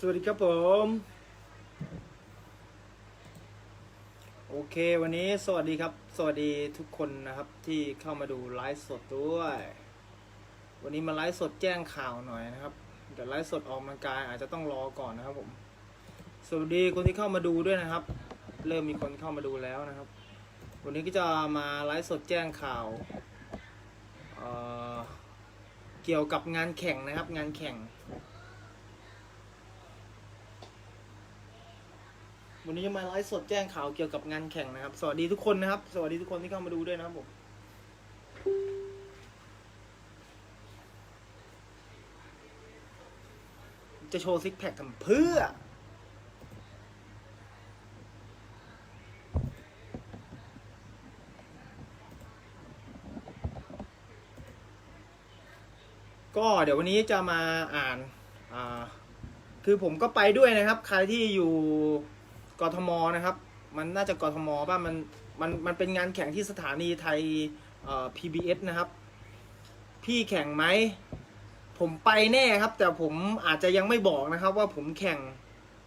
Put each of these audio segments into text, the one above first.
สวัสดีครับผม โอเควันนี้สวัสดีครับ สวัสดีทุกคนนะครับที่เข้ามาดูไลฟ์สดด้วย วันนี้มาไลฟ์สดแจ้งข่าวหน่อยนะครับเดี๋ยวไลฟ์สดออกกำลังกายอาจจะต้องรอก่อนนะครับผม สวัสดีคนที่เข้ามาดูด้วยนะครับ เริ่มมีคนเข้ามาดูแล้วนะครับ วันนี้ก็จะมาไลฟ์สดแจ้งข่าวเเกี่ยวกับงานแข่งนะครับ งานแข่ง วันนี้จะมาไลฟ์สดแจ้งข่าวเกี่ยวกับงานแข่งนะครับ สวัสดีทุกคนนะครับ สวัสดีทุกคนที่เข้ามาดูด้วยนะครับผมจะโชว์ซิกแพคทำเพื่อ ก็เดี๋ยววันนี้จะมาอ่าน อ่า คือผมก็ไปด้วยนะครับ ใครที่อยู่ กทมนะครับ มันน่าจะกทมป่ะมันมันมันเป็นงานแข่งที่สถานีไทยเอ่อ PBS นะครับ พี่แข่งไหมผมไปแน่ครับ แต่ผมอาจจะยังไม่บอกนะครับ ว่าผมแข่ง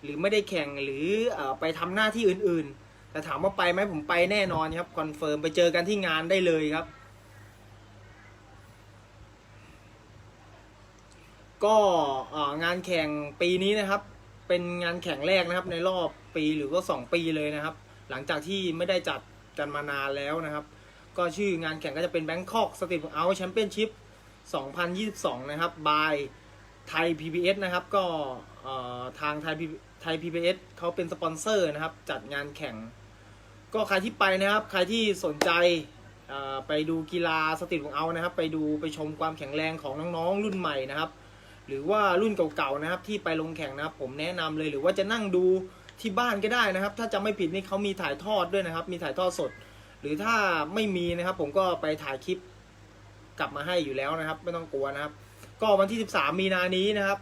หรือไม่ได้แข่งหรือเออไปทำหน้าที่อื่นๆ แต่ถามว่าไปไหมผมไปแน่นอนครับคอนเฟิร์มไปเจอกันที่งานได้เลยครับ ก็เอองานแข่งปีนี้นะครับ เป็นงานแข่งแรกนะครับในรอบ ปีหรือก็สองปีเลยนะครับ หลังจากที่ไม่ได้จัดกันมานานแล้วนะครับ ก็ชื่องานแข่งก็จะเป็น Bangkok Street Out Championship 2022 นะครับ by ไทย PBS นะครับ ก็ทางไทยไทย PBS เขาเป็นสปอนเซอร์นะครับ จัดงานแข่ง ก็ใครที่ไปนะครับ ใครที่สนใจไปดูกีฬาสตรีทของเอานะครับ ไปดูไปชมความแข็งแรงของน้องๆรุ่นใหม่นะครับ หรือว่ารุ่นเก่าๆนะครับ ที่ไปลงแข่งนะครับ ผมแนะนำเลยหรือว่าจะนั่งดู ที่บ้านก็ได้นะครับ ถ้าจะไม่ผิดนี่เขามีถ่ายทอดด้วยนะครับ มีถ่ายทอดสด หรือถ้าไม่มีนะครับ ผมก็ไปถ่ายคลิปกลับมาให้อยู่แล้วนะครับ ไม่ต้องกลัวนะครับ ก็วันที่ 13 มีนานี้นะครับ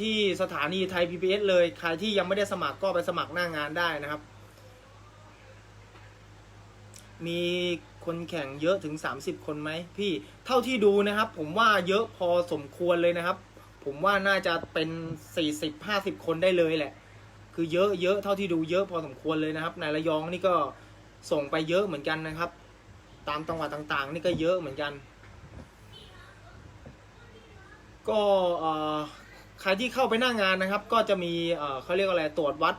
ที่สถานีไทย PBS เลย ใครที่ยังไม่ได้สมัครก็ไปสมัครหน้างานได้นะครับ มีคนแข่งเยอะถึง 30 คนไหมพี่ เท่าที่ดูนะครับ ผมว่าเยอะพอสมควรเลยนะครับ ผมว่าน่าจะเป็น 40-50 คนได้เลยแหละ คือเยอะเยอะเท่าที่ดูเยอะพอสมควรเลยนะครับ ในระยองนี่ก็ส่งไปเยอะเหมือนกันนะครับ ตามจังหวัดต่างๆ นี่ก็เยอะเหมือนกัน ก็ใครที่เข้าไปหน้างงานนะครับ ก็จะมีเขาเรียกว่าอะไรตรวจวัด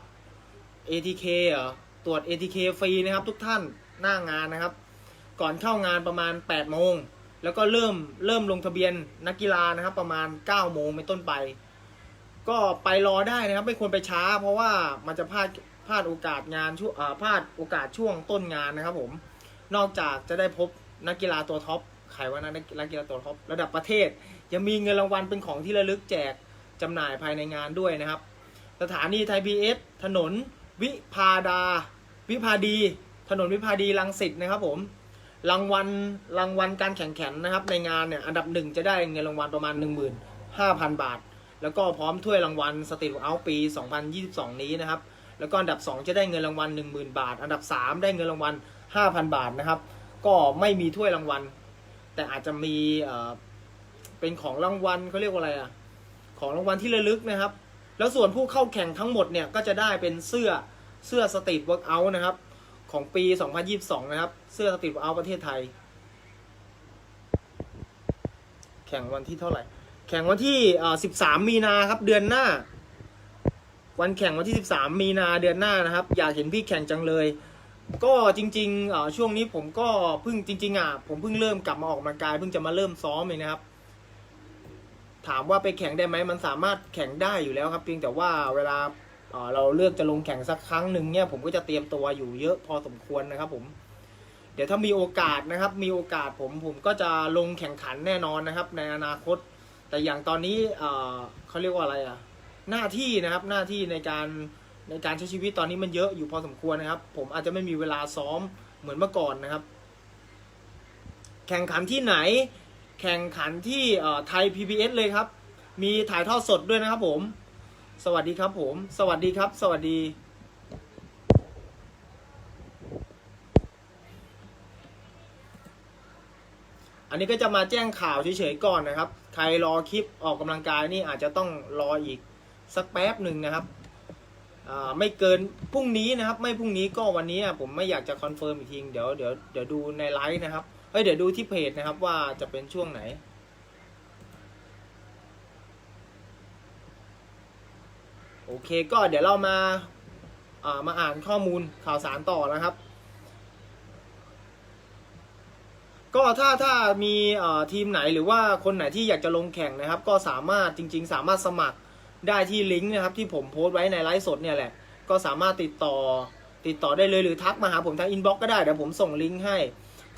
ATK เหรอตรวจ ATK ฟรีนะครับ ทุกท่านหน้างานนะครับ ก่อนเข้างานประมาณ8โมงแล้วก็เริ่มเริ่มลงทะเบียนนักกีฬานะครับ ประมาณ9โมงเป็นต้นไป ก็ไปรอได้นะครับ ไม่ควรไปช้า เพราะว่ามันจะพลาดพลาดโอกาสงานช่วงพลาดโอกาสช่วงต้นงานนะครับ ผม นอกจากจะได้พบนักกีฬาตัวท็อปใครว่านะนักกีฬาตัวท็อประดับประเทศ ยังมีเงินรางวัลเป็นของที่ระลึกแจกจำหน่ายภายในงานด้วยนะครับ สถานีไทยพีเอสถนนวิพาดา วิภาดี ถนนวิภาดีรังสิตนะครับผมรางวัลรางวัลการแข่งขันนะครับ ในงานเนี่ยอันดับหนึ่งจะได้เงินรางวัลประมาณ 15,000 บาท แล้วก็พร้อมถ้วยรางวัลสตรีทเอาปี 2022 นี้นะครับ แล้วก็อันดับ 2 จะได้เงินรางวัล 10,000 บาท อันดับ 3 ได้เงินรางวัล 5,000 บาทนะครับ ก็ไม่มีถ้วยรางวัล แต่อาจจะมีเอ่อเป็นของรางวัลเขาเรียกว่าอะไรอะ ของรางวัลที่ระลึกนะครับ แล้วส่วนผู้เข้าแข่งทั้งหมดเนี่ยก็จะได้เป็นเสื้อเสื้อสตรีทเวิร์กอัลนะครับของปี 2022 นะครับ เสื้อสตรีทเวิร์กอัลประเทศไทย แข่งวันที่เท่าไหร่ แข่งวันที่13มีนาครับเดือนหน้า วันแข่งวันที่13มีนาเดือนหน้านะครับ อยากเห็นพี่แข่งจังเลย ก็จริงๆช่วงนี้ผมก็เพิ่งจริง ๆอะผมเพิ่งเริ่มกลับมาออกกำลังกายเพิ่งจะมาเริ่มซ้อมเองนะครับ ถามว่าไปแข่งได้ไหมมันสามารถแข่งได้อยู่แล้วครับ เพียงแต่ว่าเวลาเราเลือกจะลงแข่งสักครั้งหนึ่งเนี่ยผมก็จะเตรียมตัวอยู่เยอะพอสมควรนะครับ ผม เดี๋ยวถ้ามีโอกาสนะครับ มีโอกาสผมผมก็จะลงแข่งขันแน่นอนนะครับ ในอนาคต แต่อย่างตอนนี้เขาเรียกว่าอะไรอะ หน้าที่นะครับหน้าที่ในการในการใช้ชีวิตตอนนี้มันเยอะอยู่พอสมควรนะครับ ผมอาจจะไม่มีเวลาซ้อมเหมือนเมื่อก่อนนะครับ แข่งขันที่ไหน แข่งขันที่ไทย PBS เลยครับ มีถ่ายทอดสดด้วยนะครับผม สวัสดีครับผม สวัสดีครับ สวัสดีอันนี้ก็จะมาแจ้งข่าวเฉยๆก่อนนะครับ รรอคลิปออกกำลังกายนี่อาจจะต้องรออีกสักแป๊บหนึ่งนะครับไม่เกินพรุ่งนี้นะครับ ไม่พรุ่งนี้ก็วันนี้ผมไม่อยากจะคอนเฟิร์มอีกทีเดี๋ยวเดี๋ยวเดี๋ยวดูในไลฟ์นะครับเอ้ยเดี๋ยวดูที่เพจนะครับว่าจะเป็นช่วงไหนโอเคก็เดี๋ยวเรามาามาอ่านข้อมูลข่าวสารต่อนะครับ ก็ถ้าถ้ามีทีมไหนหรือว่าคนไหนที่อยากจะลงแข่งนะครับ ก็สามารถจริง ๆ สามารถสมัครได้ที่ลิงก์นะครับที่ผมโพสต์ไว้ในไลฟ์สดเนี่ยแหละ ก็สามารถติดต่อติดต่อได้เลยหรือทักมาหาผมทางอินบ็อกก็ได้เดี๋ยวผมส่งลิงก์ให้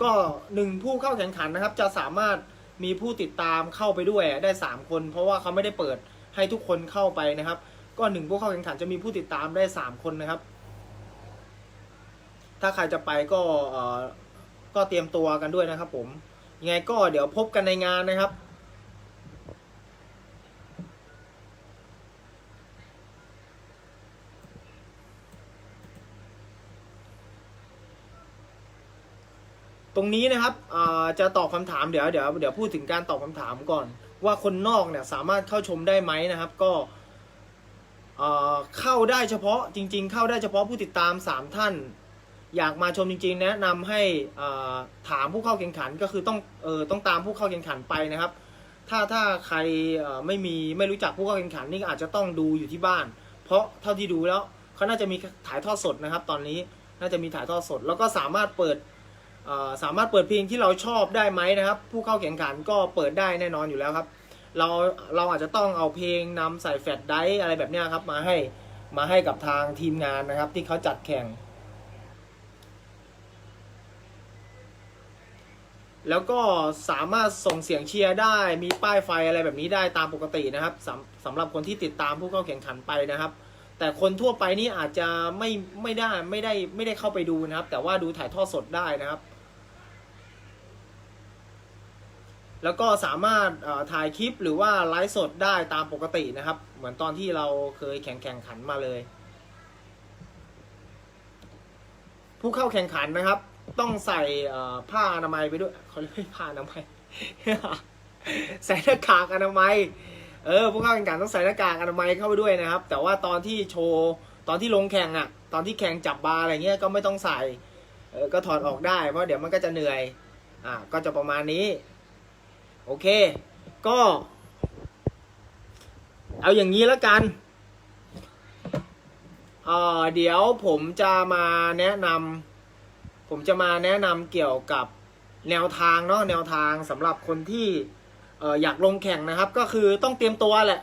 ก็หนึ่งผู้เข้าแข่งขันนะครับ จะสามารถมีผู้ติดตามเข้าไปด้วยได้ 3 คน เพราะว่าเขาไม่ได้เปิดให้ทุกคนเข้าไปนะครับ ก็หนึ่งผู้เข้าแข่งขันจะมีผู้ติดตามได้ 3 คนนะครับ ถ้าใครจะไปก็ ก็เตรียมตัวกันด้วยนะครับ ผมยังไงก็เดี๋ยวพบกันในงานนะครับตรงนี้นะครับจะตอบคำถามเดี๋ยวเดี๋ยวเดี๋ยวพูดถึงการตอบคำถามก่อน ว่าคนนอกเนี่ยสามารถเข้าชมได้ไหมนะครับ ก็เอ่อเข้าได้เฉพาะจริง ๆ เข้าได้เฉพาะผู้ติดตาม 3 ท่าน อยากมาชมจริง ๆ แนะนำให้ถามผู้เข้าแข่งขันก็คือต้องเออต้องตามผู้เข้าแข่งขันไปนะครับ ถ้าถ้าใครไม่มีไม่รู้จักผู้เข้าแข่งขันนี่อาจจะต้องดูอยู่ที่บ้าน เพราะเท่าที่ดูแล้วเขาน่าจะมีถ่ายทอดสดนะครับ ตอนนี้น่าจะมีถ่ายทอดสด แล้วก็สามารถเปิดสามารถเปิดเพลงที่เราชอบได้ไหมนะครับ ผู้เข้าแข่งขันก็เปิดได้แน่นอนอยู่แล้วครับ เราเราอาจจะต้องเอาเพลงนำใส่แฟลชไดร์อะไรแบบนี้ครับมาให้มาให้กับทางทีมงานนะครับ ที่เขาจัดแข่ง แล้วก็สามารถส่งเสียงเชียร์ได้ มีป้ายไฟอะไรแบบนี้ได้ตามปกตินะครับสำสำหรับคนที่ติดตามผู้เข้าแข่งขันไปนะครับ แต่คนทั่วไปนี่อาจจะไม่ไม่ได้ไม่ได้ไม่ได้เข้าไปดูนะครับ แต่ว่าดูถ่ายทอดสดได้นะครับ แล้วก็สามารถถ่ายคลิปหรือว่าไลฟ์สดได้ตามปกตินะครับ เหมือนตอนที่เราเคยแข่งแข่งขันมาเลย ผู้เข้าแข่งขันนะครับ ต้องใส่เอ่อผ้าอนามัยไปด้วยเขาเรียกผ้าอนามัยใส่หน้ากากอนามัย เออผู้เข้าแข่งขันต้องใส่หน้ากากอนามัยเข้าไปด้วยนะครับ แต่ว่าตอนที่โชว์ตอนที่ลงแข่งอะตอนที่แข่งจับบาร์อะไรเงี้ยก็ไม่ต้องใส่เออก็ถอดออกได้เพราะเดี๋ยวมันก็จะเหนื่อยอ่าก็จะประมาณนี้ โอเค ก็ เอาอย่างนี้แล้วกันเอ่อเดี๋ยวผมจะมาแนะนำ ผมจะมาแนะนำเกี่ยวกับแนวทางเนาะแนวทางสำหรับคนที่ออยากลงแข่งนะครับ ก็คือต้องเตรียมตัวแหละ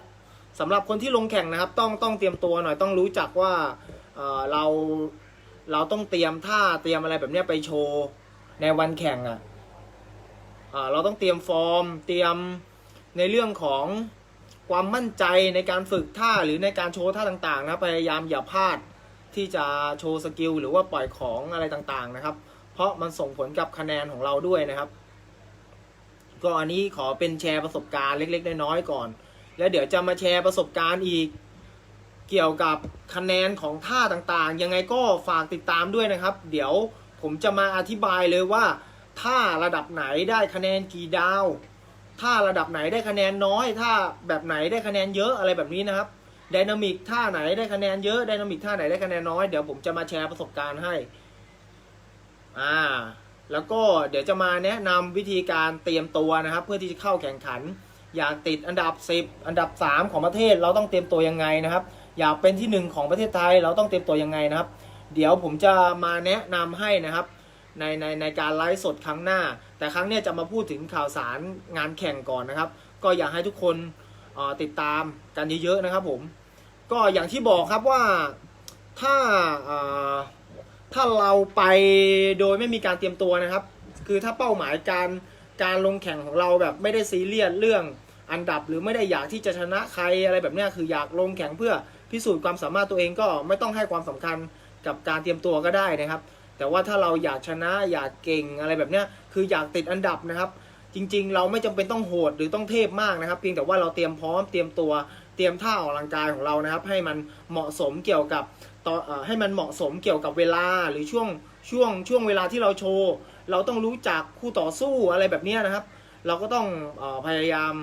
สำหรับคนที่ลงแข่งนะครับ ต้องต้องเตรียมตัวหน่อยต้องรู้จักว่าเเราเราต้องเตรียมท่าเตรียมอะไรแบบนี้ไปโชว์ในวันแข่งอะ่ะอ่าเราต้องเตรียมฟอร์ม เตรียมในเรื่องของความมั่นใจในการฝึกท่าหรือในการโชว์ท่าต่างๆนะพยายามอย่าพลาด ที่จะโชว์สกิลหรือว่าปล่อยของอะไรต่างๆนะครับ เพราะมันส่งผลกับคะแนนของเราด้วยนะครับ ก็อันนี้ขอเป็นแชร์ประสบการณ์เล็ก ๆ น้อยๆก่อน แล้วเดี๋ยวจะมาแชร์ประสบการณ์อีก เกี่ยวกับคะแนนของท่าต่างๆ ยังไงก็ฝากติดตามด้วยนะครับ เดี๋ยวผมจะมาอธิบายเลยว่าถ้าระดับไหนได้คะแนนกี่ดาวถ้าระดับไหนได้คะแนนน้อยถ้าแบบไหนได้คะแนนเยอะอะไรแบบนี้นะครับ ไดนามิกท่าไหนได้คะแนนเยอะไดนามิกท่าไหนได้คะแนนน้อย เดี๋ยวผมจะมาแชร์ประสบการณ์ให้ อ่า แล้วก็เดี๋ยวจะมาแนะนำวิธีการเตรียมตัวนะครับ เพื่อที่จะเข้าแข่งขัน อยากติดอันดับ 10 อันดับ 3 ของประเทศเราต้องเตรียมตัวยังไงนะครับ อยากเป็นที่ 1 ของประเทศไทยเราต้องเตรียมตัวยังไงนะครับ เดี๋ยวผมจะมาแนะนำให้นะครับในในในการไลฟ์สดครั้งหน้า แต่ครั้งนี้จะมาพูดถึงข่าวสารงานแข่งก่อนนะครับ ก็อยากให้ทุกคนติดตามกันเยอะๆนะครับผม ก็อย่างที่บอกครับว่าถ้าถ้าเราไปโดยไม่มีการเตรียมตัวนะครับ คือถ้าเป้าหมายการการลงแข่งของเราแบบไม่ได้ซีเรียสเรื่องอันดับหรือไม่ได้อยากที่จะชนะใครอะไรแบบนี้คืออยากลงแข่งเพื่อพิสูจน์ความสามารถตัวเองก็ไม่ต้องให้ความสำคัญกับการเตรียมตัวก็ได้นะครับ แต่ว่าถ้าเราอยากชนะอยากเก่งอะไรแบบนี้คืออยากติดอันดับนะครับ จริง ๆ เราไม่จำเป็นต้องโหดหรือต้องเทพมากนะครับ เพียงแต่ว่าเราเตรียมพร้อมเตรียมตัว เตรียมท่าออกกำลังกายของเรานะครับ ให้มันเหมาะสมเกี่ยวกับตอนเอ่อให้มันเหมาะสมเกี่ยวกับเวลาหรือช่วงช่วงช่วงเวลาที่เราโชว์ เราต้องรู้จักคู่ต่อสู้อะไรแบบนี้นะครับ เราก็ต้องอพยายาม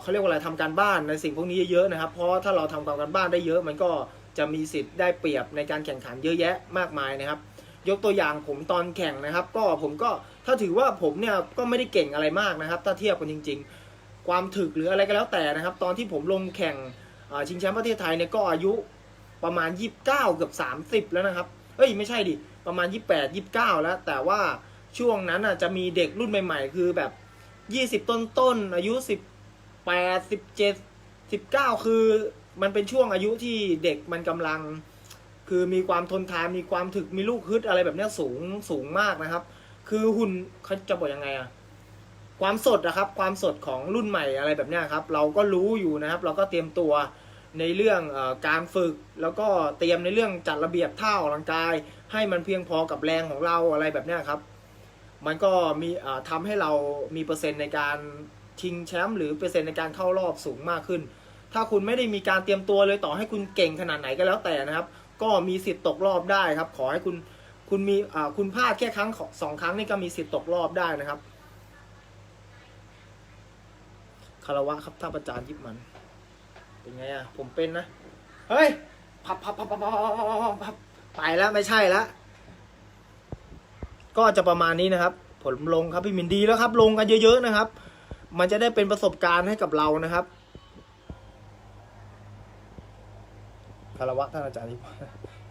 เขาเรียกว่าอะไรทำการบ้านในสิ่งพวกนี้เยอะๆนะครับ เพราะถ้าเราทำการบ้านได้เยอะมันก็จะมีสิทธิ์ได้เปรียบในการแข่งขันเยอะแยะมากมายนะครับ ยกตัวอย่างผมตอนแข่งนะครับ ก็ผมก็ถ้าถือว่าผมเนี่ยก็ไม่ได้เก่งอะไรมากนะครับ ถ้าเทียบกันจริง ๆ ความถึกหรืออะไรก็แล้วแต่นะครับ ตอนที่ผมลงแข่งชิงแชมป์ประเทศไทยเนี่ยก็อายุประมาณ 29 เกือบ 30 แล้วนะครับ เอ้ยไม่ใช่ดิ ประมาณ 28 29 แล้ว แต่ว่าช่วงนั้นอะจะมีเด็กรุ่นใหม่ ๆ คือแบบ 20 ต้นต้นๆอายุ 18 17 19 คือมันเป็นช่วงอายุที่เด็กมันกำลัง คือมีความทนทานมีความถึกมีลูกฮึดอะไรแบบนี้สูงสูงมากนะครับ คือหุ่นเขาจะบอกยังไงอะ ความสดนะครับ ความสดของรุ่นใหม่อะไรแบบนี้ครับ เราก็รู้อยู่นะครับ เราก็เตรียมตัวในเรื่องอการฝึก แล้วก็เตรียมในเรื่องจัดระเบียบท่าออกกำลังกาย ให้มันเพียงพอกับแรงของเราอะไรแบบนี้ครับ มันก็มีเอ่อทำให้เรามีเปอร์เซ็นต์ในการชิงแชมป์หรือเปอร์เซ็นต์ในการเข้ารอบสูงมากขึ้น ถ้าคุณไม่ได้มีการเตรียมตัวเลยต่อให้คุณเก่งขนาดไหนก็แล้วแต่นะครับ ก็มีสิทธิ์ตกรอบได้ครับ ขอให้คุณคุณมีคุณพลาดแค่ครั้งสองครั้งนี่ก็มีสิทธิ์ตกรอบได้นะครับ คารวะครับท่านอาจารย์ยิบมัน เป็นไงอะผมเป็นนะ เฮ้ย พับพับพับพับพับพับไปแล้วไม่ใช่แล้วก็จะประมาณนี้นะครับ ผลลงครับพี่มินดีแล้วครับ ลงกันเยอะ ๆนะครับ มันจะได้เป็นประสบการณ์ให้กับเรานะครับคารวะท่านอาจารย์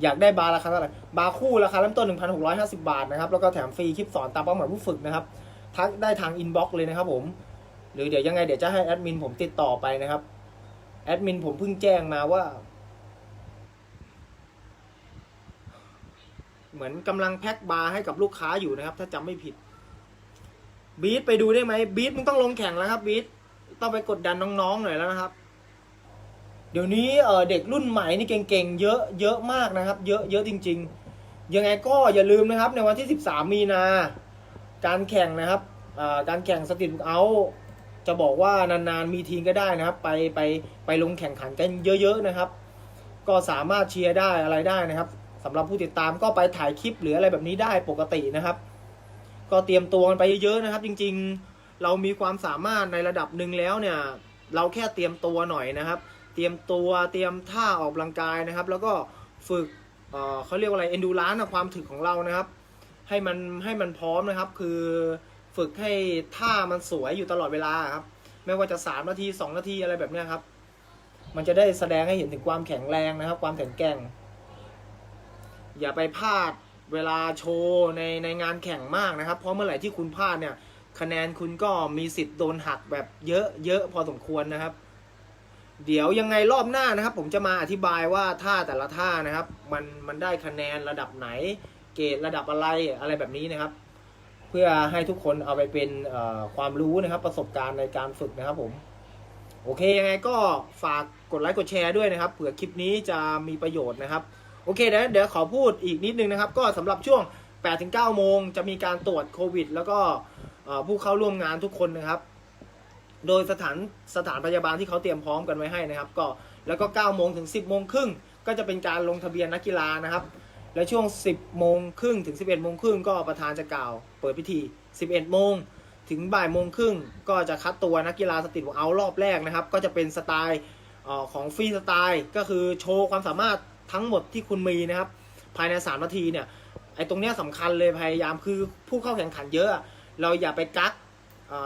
อยากได้บาร์ราคาเท่าไหร่บาร์คู่ราคาเริ่มต้น 1,650 บาทนะครับ แล้วก็แถมฟรีคลิปสอนตามเป้าหมายผู้ฝึกนะครับ ทักได้ทางอินบ็อกซ์เลยนะครับผม หรือเดี๋ยวยังไงเดี๋ยวจะให้แอดมินผมติดต่อไปนะครับ แอดมินผมเพิ่งแจ้งมาว่า เหมือนกำลังแพ็คบาร์ให้กับลูกค้าอยู่นะครับ ถ้าจำไม่ผิด บีทไปดูได้ไหมบีทมึงต้องลงแข่งแล้วครับบีทต้องไปกดดันน้องๆหน่อยแล้วนะครับ เดี๋ยวนี้เเด็กรุ่นใหม่นี่เก่งๆเยอะเยอะมากนะครับ เยอะเยอะจริง ๆ ยังไงก็อย่าลืมนะครับ ในวันที่ 13 มีนา การแข่งนะครับการแข่งสตรีทเอา จะบอกว่านานๆมีทีมก็ได้นะครับ ไปไปไปลงแข่งขันกันเยอะ ๆนะครับ ก็สามารถเชียร์ได้อะไรได้นะครับสำหรับผู้ติดตามก็ไปถ่ายคลิปหรืออะไรแบบนี้ได้ปกตินะครับ ก็เตรียมตัวกันไปเยอะๆนะครับ จริงๆเรามีความสามารถในระดับหนึ่งแล้วเนี่ย เราแค่เตรียมตัวหน่อยนะครับ เตรียมตัวเตรียมท่าออกกำลังกายนะครับ แล้วก็ฝึกเอ่อเขาเรียกว่าอะไรเอนดูรานความถึกของเรานะครับ ให้มันให้มันพร้อมนะครับ คือ ฝึกให้ท่ามันสวยอยู่ตลอดเวลาครับ ไม่ว่าจะ3นาที2นาทีอะไรแบบนี้ครับ มันจะได้แสดงให้เห็นถึงความแข็งแรงนะครับ ความแข็งแกร่ง อย่าไปพลาดเวลาโชว์ในในงานแข่งมากนะครับ เพราะเมื่อไหร่ที่คุณพลาดเนี่ย คะแนนคุณก็มีสิทธิ์โดนหักแบบเยอะเยอะพอสมควรนะครับ เดี๋ยวยังไงรอบหน้านะครับ ผมจะมาอธิบายว่าท่าแต่ละท่านะครับ มันมันได้คะแนนระดับไหน เกรดระดับอะไรอะไรแบบนี้นะครับ เพื่อให้ทุกคนเอาไปเป็นความรู้นะครับ ประสบการณ์ในการฝึกนะครับผมโอเคยังไงก็ฝากกดไลค์กดแชร์ด้วยนะครับเผื่อคลิปนี้จะมีประโยชน์นะครับ โอเคเดี๋ยวเดี๋ยวขอพูดอีกนิดนึงนะครับ ก็สำหรับช่วง8-9โมงจะมีการตรวจโควิด แล้วก็ผู้เข้าร่วมงานทุกคนนะครับ โดยสถานสถานพยาบาลที่เขาเตรียมพร้อมกันไว้ให้นะครับ ก็แล้วก็9โมงถึง 10โมงครึ่งก็จะเป็นการลงทะเบียนนักกีฬานะครับ และช่วง 10 โมงครึ่งถึง 11 โมงครึ่งก็ประธานจะกล่าว เปิดพิธี 11 โมงถึงบ่ายโมงครึ่งก็จะคัดตัวนักกีฬาสตรีทเอารอบแรกนะครับ ก็จะเป็นสไตล์ของฟรีสไตล์ก็คือโชว์ความสามารถทั้งหมดที่คุณมีนะครับ ภายใน 3 นาทีเนี่ยไอ้ตรงเนี้ยสำคัญเลยพยายามคือผู้เข้าแข่งขันเยอะ เราอย่าไปกัก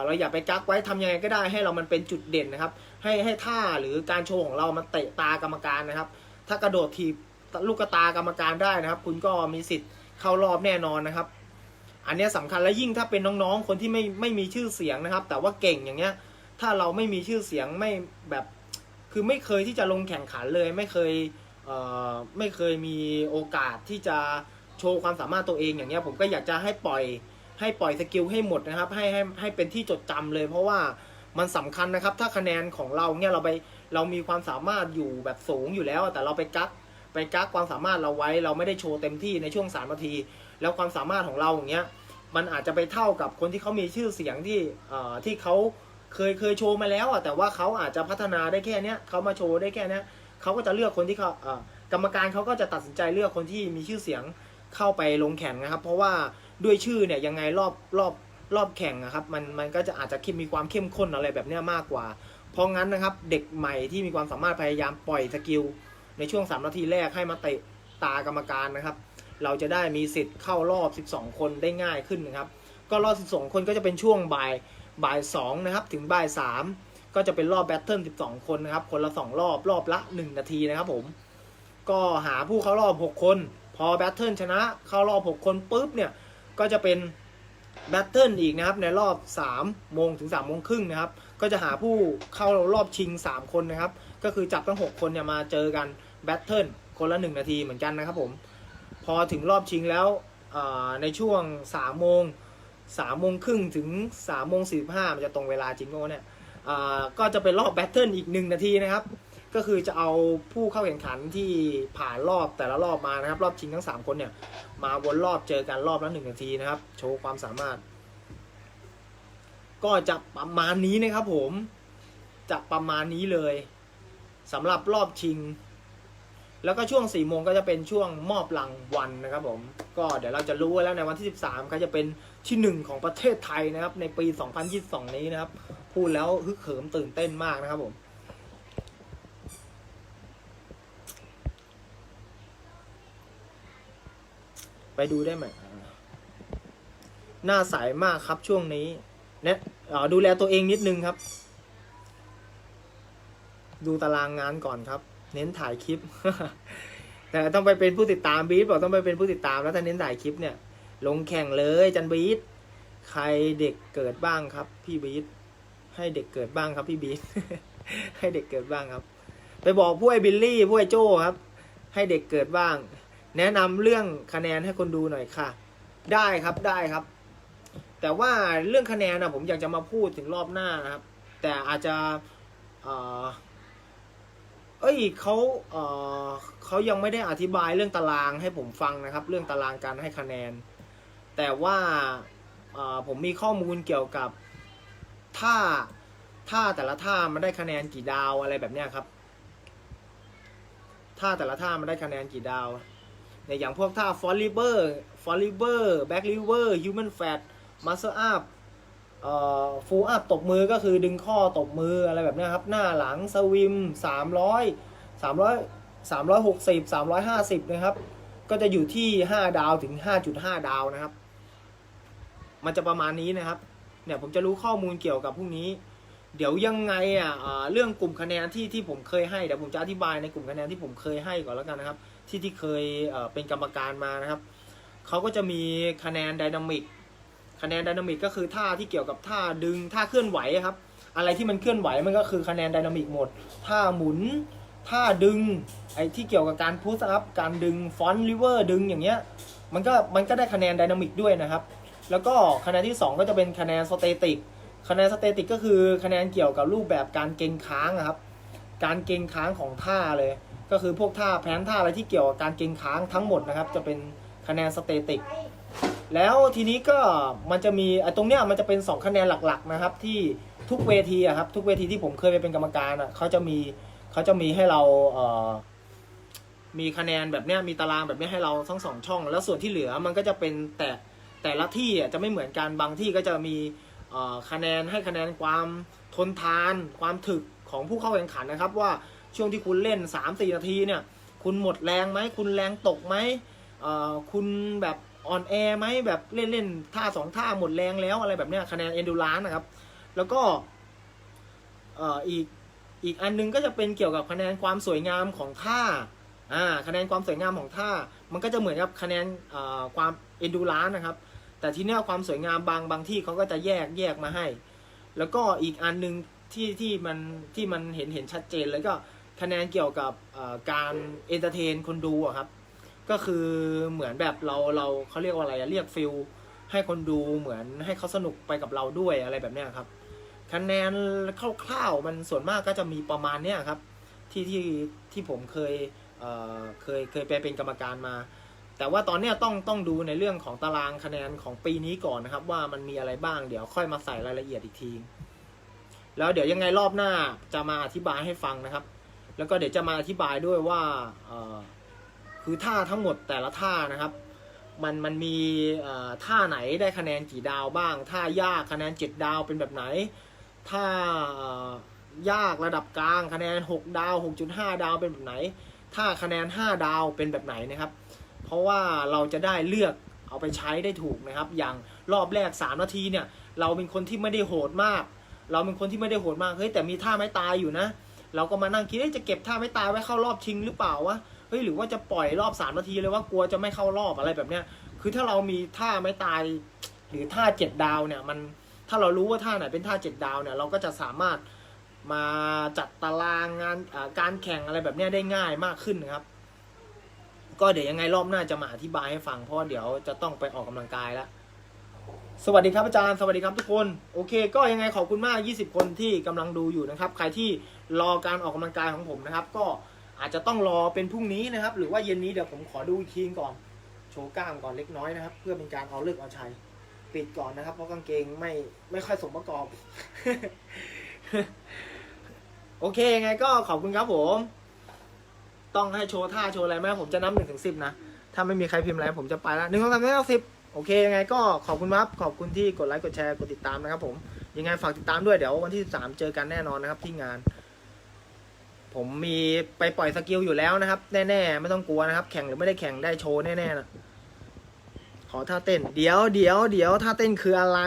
เราอย่าไปกักไว้ทำยังไงก็ได้ให้เรามันเป็นจุดเด่นนะครับ ให้ให้ท่าหรือการโชว์ของเรามันเตะตากรรมการนะครับ ถ้ากระโดดทีบ ลูกตากรรมการได้นะครับ คุณก็มีสิทธิ์เข้ารอบแน่นอนนะครับ อันนี้ยสำคัญและยิ่งถ้าเป็นน้องๆคนที่ไม่ไม่มีชื่อเสียงนะครับ แต่ว่าเก่งอย่างเงี้ย ถ้าเราไม่มีชื่อเสียงไม่แบบคือไม่เคยที่จะลงแข่งขันเลย ไม่เคยเอ่อไม่เคยมีโอกาสที่จะโชว์ความสามารถตัวเองอย่างเงี้ยผมก็อยากจะให้ปล่อยให้ปล่อยสกิลให้หมดนะครับ ให้ให้ให้เป็นที่จดจำเลย เพราะว่ามันสำคัญนะครับ ถ้าคะแนนของเราเนี่ยเราไปเรามีความสามารถอยู่แบบสูงอยู่แล้ว แต่เราไปกัก ไปกักความสามารถเราไว้ เราไม่ได้โชว์เต็มที่ในช่วงสามนาที แล้วความสามารถของเราอย่างเงี้ยมันอาจจะไปเท่ากับคนที่เขามีชื่อเสียงที่เอ่อที่เขาเคยเคยโชว์มาแล้วอะแต่ว่าเขาอาจจะพัฒนาได้แค่เนี้ยเขามาโชว์ได้แค่เนี้ยเขาก็จะเลือกคนที่เขาเอ่อกรรมการเขาก็จะตัดสินใจเลือกคนที่มีชื่อเสียงเข้าไปลงแข่งนะครับ เพราะว่าด้วยชื่อเนี่ยยังไงรอบรอบรอบแข่งนะครับมันมันก็จะอาจจะมีความเข้มข้นอะไรแบบเนี้ยมากกว่า เพราะงั้นนะครับเด็กใหม่ที่มีความสามารถพยายามปล่อยสกิล ในช่วง 3 นาทีแรกให้มาเตะตากรรมการนะครับ เราจะได้มีสิทธิ์เข้ารอบ 12 คนได้ง่ายขึ้นนะครับ ก็รอบ 12 คนก็จะเป็นช่วงบ่ายบ่าย2นะครับถึงบ่าย 3 ก็จะเป็นรอบแบทเทิล12 คนนะครับ คนละ 2 รอบรอบละ 1 นาทีนะครับผม ก็หาผู้เข้ารอบ 6 คน พอแบทเทิลชนะเข้ารอบ 6 คนปุ๊บเนี่ยก็จะเป็นแบทเทิลอีกนะครับในรอบ3โมงถึง3โมงครึ่งนะครับ ก็จะหาผู้เข้ารอบชิง 3 คนนะครับ ก็คือจับทั้ง 6 คนเนี่ยมาเจอกัน แบทเทิลคนละ 1 นาทีเหมือนกันนะครับผม พอถึงรอบชิงแล้วในช่วง3โมง3โมงครึ่งถึง3โมง45มันจะตรงเวลาจริงก็เนี่ยก็จะเป็นรอบแบทเทิลอีก 1 นาทีนะครับ ก็คือจะเอาผู้เข้าแข่งขันที่ผ่านรอบแต่ละรอบมานะครับ รอบชิงทั้ง 3 คนเนี่ยมาวนรอบเจอกันรอบละหนึ่งนาทีนะครับ โชว์ความสามารถ ก็จะประมาณนี้นะครับผมจะประมาณนี้เลยสำหรับรอบชิง แล้วก็ช่วง4ี่โมงก็จะเป็นช่วงมอบรางวัลนะครับผม ก็เดี๋ยวเราจะรู้แล้วในวันที่ 13เขาจะเป็นที่หนึ่งของประเทศไทยนะครับ ในปี 2022 นี้นะครับ พูดแล้วฮึกเหิมตื่นเต้นมากนะครับผม ไปดูได้ไหมอ่าหน้าใสมากครับช่วงนี้เนี่ยอ่อดูแลตัวเองนิดนึงครับ ดูตารางงานก่อนครับ เน้นถ่ายคลิป แต่ต้องไปเป็นผู้ติดตามบีทบอกต้องไปเป็นผู้ติดตามแล้วถ้าเน้นถ่ายคลิปเนี่ย ลงแข่งเลยจันบีทใครเด็กเกิดบ้างครับ พี่บีทให้เด็กเกิดบ้างครับพี่บีทให้เด็กเกิดบ้างครับ ไปบอกผู้ไอ้บิลลี่ผู้ไอ้โจ้ครับ ให้เด็กเกิดบ้าง แนะนำเรื่องคะแนนให้คนดูหน่อยค่ะ ได้ครับได้ครับ แต่ว่าเรื่องคะแนนนะผมอยากจะมาพูดถึงรอบหน้านะครับ แต่อาจจะเอ่อ เอ้ยเขาเอ่อเขายังไม่ได้อธิบายเรื่องตารางให้ผมฟังนะครับ เรื่องตารางการให้คะแนน แต่ว่าเอ่อผมมีข้อมูลเกี่ยวกับท่าท่าแต่ละท่ามันได้คะแนนกี่ดาวอะไรแบบเนี้ยครับท่าแต่ละท่ามันได้คะแนนกี่ดาวในอย่างพวกท่าฟอลลิเบอร์ฟอลลิเบอร์แบ็กลิเวอร์ฮิวแมนแฟตมัสเซอร์อัพ ฟูลอัพตบมือก็คือดึงข้อตบมืออะไรแบบนี้ครับ หน้าหลังสวิมสามร้อยสามร้อยสามร้อยหกสิบสามร้อยห้าสิบนะครับ ก็จะอยู่ที่ห้าดาวถึงห้าจุดห้าดาวนะครับ มันจะประมาณนี้นะครับ เนี่ยผมจะรู้ข้อมูลเกี่ยวกับพวกนี้ เดี๋ยวยังไงอะเรื่องกลุ่มคะแนนที่ที่ผมเคยให้เดี๋ยวผมจะอธิบายในกลุ่มคะแนนที่ผมเคยให้ก่อนแล้วกันนะครับ ที่ที่เคยเอ่อเป็นกรรมการมานะครับเขาก็จะมีคะแนนไดนามิก คะแนนไดนามิกก็คือท่าที่เกี่ยวกับท่าดึงท่าเคลื่อนไหวครับ อะไรที่มันเคลื่อนไหวมันก็คือคะแนนไดนามิกหมด ท่าหมุน ท่าดึง ไอ้ที่เกี่ยวกับการพุชอัพการดึงฟอนต์ลิเวอร์ดึงอย่างเงี้ย มันก็มันก็ได้คะแนนไดนามิกด้วยนะครับ แล้วก็คะแนนที่ 2 ก็จะเป็นคะแนนสเตติก คะแนนสเตติกก็คือคะแนนเกี่ยวกับรูปแบบการเก่งค้างครับ การเก่งค้างของท่าเลย ก็คือพวกท่าแพลนท่าอะไรที่เกี่ยวกับการเก่งค้างทั้งหมดนะครับ จะเป็นคะแนนสเตติก แล้วทีนี้ก็มันจะมีตรงเนี้ยมันจะเป็น 2 คะแนนหลักๆนะครับ ที่ทุกเวทีอะครับทุกเวทีที่ผมเคยไปเป็นกรรมการอะเขาจะมีเขาจะมีให้เราเอ่อมีคะแนนแบบเนี้ยมีตารางแบบเนี้ยให้เราทั้งสองช่อง แล้วส่วนที่เหลือมันก็จะเป็นแต่แต่ละที่อะจะไม่เหมือนกันบางที่ก็จะมีคะแนนให้คะแนนความทนทาน ความถึกของผู้เข้าแข่งขันนะครับ ว่าช่วงที่คุณเล่น 3-4 นาทีเนี่ย คุณหมดแรงไหมคุณแรงตกไหมคุณแบบ อ่อนแอไหมแบบเล่นเล่นท่าสองท่าหมดแรงแล้วอะไรแบบเนี้ยคะแนนเอนดูรานนะครับ แล้วก็เอ่ออีกอีกอันนึงก็จะเป็นเกี่ยวกับคะแนนความสวยงามของท่าอ่าคะแนนความสวยงามของท่า มันก็จะเหมือนกับคะแนนเอ่อความเอนดูรานนะครับ แต่ทีเนี้ยความสวยงามบางบางที่เขาก็จะแยกแยกมาให้ แล้วก็อีกอันหนึงที่ที่มันที่มันเห็นเห็นชัดเจนเลยก็คะแนนเกี่ยวกับการเอนเตอร์เทนคนดูครับ ก็คือเหมือนแบบเราเราเขาเรียกว่าอะไรอะเรียกฟิลให้คนดูเหมือนให้เขาสนุกไปกับเราด้วยอะไรแบบเนี้ยครับคะแนนคร่าวๆมันส่วนมากก็จะมีประมาณเนี้ยครับ ที่ที่ที่ผมเคยเอ่อเคยเคยไปเป็นกรรมการมา แต่ว่าตอนเนี้ยต้องต้องดูในเรื่องของตารางคะแนนของปีนี้ก่อนนะครับ ว่ามันมีอะไรบ้างเดี๋ยวค่อยมาใส่รายละเอียดอีกที แล้วเดี๋ยวยังไงรอบหน้าจะมาอธิบายให้ฟังนะครับ แล้วก็เดี๋ยวจะมาอธิบายด้วยว่าเอ่อ คือท่าทั้งหมดแต่ละท่านะครับ มันมันมีท่าไหนได้คะแนนกี่ดาวบ้าง ท่ายากคะแนนเจ็ดดาวเป็นแบบไหน ท่ายากระดับกลางคะแนน 6 ดาว 6.5 ดาวเป็นแบบไหนถ้าคะแนน 5 ดาวเป็นแบบไหนนะครับ เพราะว่าเราจะได้เลือกเอาไปใช้ได้ถูกนะครับ อย่างรอบแรก 3 นาทีเนี่ย เราเป็นคนที่ไม่ได้โหดมาก เราเป็นคนที่ไม่ได้โหดมาก เฮ้ยแต่มีท่าไม้ตายอยู่นะ เราก็มานั่งคิดจะเก็บท่าไม้ตายไว้เข้ารอบชิงหรือเปล่าวะ เฮ้ยหรือว่าจะปล่อยรอบ3นาทีเลยว่ากลัวจะไม่เข้ารอบอะไรแบบเนี้ย คือถ้าเรามีท่าไม้ตาย หรือท่าเจ็ดดาวเนี่ยมันถ้าเรารู้ว่าท่าไหนเป็นท่าเจ็ดดาวเนี่ยเราก็จะสามารถมาจัดตารางงานการแข่งอะไรแบบเนี้ยได้ง่ายมากขึ้นนะครับ ก็เดี๋ยวยังไงรอบหน้าจะมาอธิบายให้ฟังเพราะเดี๋ยวจะต้องไปออกกำลังกายแล้วสวัสดีครับอาจารย์สวัสดีครับทุกคนโอเค ก็ยังไงขอบคุณมาก 20 คนที่กำลังดูอยู่นะครับ ใครที่รอการออกกำลังกายของผมนะครับ ก็ อาจจะต้องรอเป็นพรุ่งนี้นะครับ หรือว่าเย็นนี้เดี๋ยวผมขอดูอีกทีก่อน โชว์กล้ามก่อนเล็กน้อยนะครับ เพื่อเป็นการเอาเลิกเอาชัยปิดก่อนนะครับ เพราะกางเกงไม่ไม่ค่อยสมประกอบ โอเคยังไงก็ขอบคุณครับผม ต้องให้โชว์ท่าโชว์อะไรไหมผมจะนับหนึ่งถึงสิบนะถ้าไม่มีใครพิมพ์อะไรผมจะไปละหนึ่งสองสามสี่ห้าสิบโอเคยังไงก็ขอบคุณครับ ขอบคุณที่กดไลค์กดแชร์กดติดตามนะครับผมยังไงฝากติดตามด้วยเดี๋ยววันที่สามเจอกันแน่นอนนะครับที่งาน ผมมีไปปล่อยสกิลอยู่แล้วนะครับ แน่ๆ ไม่ต้องกลัวนะครับ แข่งหรือไม่ได้แข่งได้โชว์แน่ๆนะขอท่าเต้น เดี๋ยวเดี๋ยวเดี๋ยวท่าเต้นคืออะไร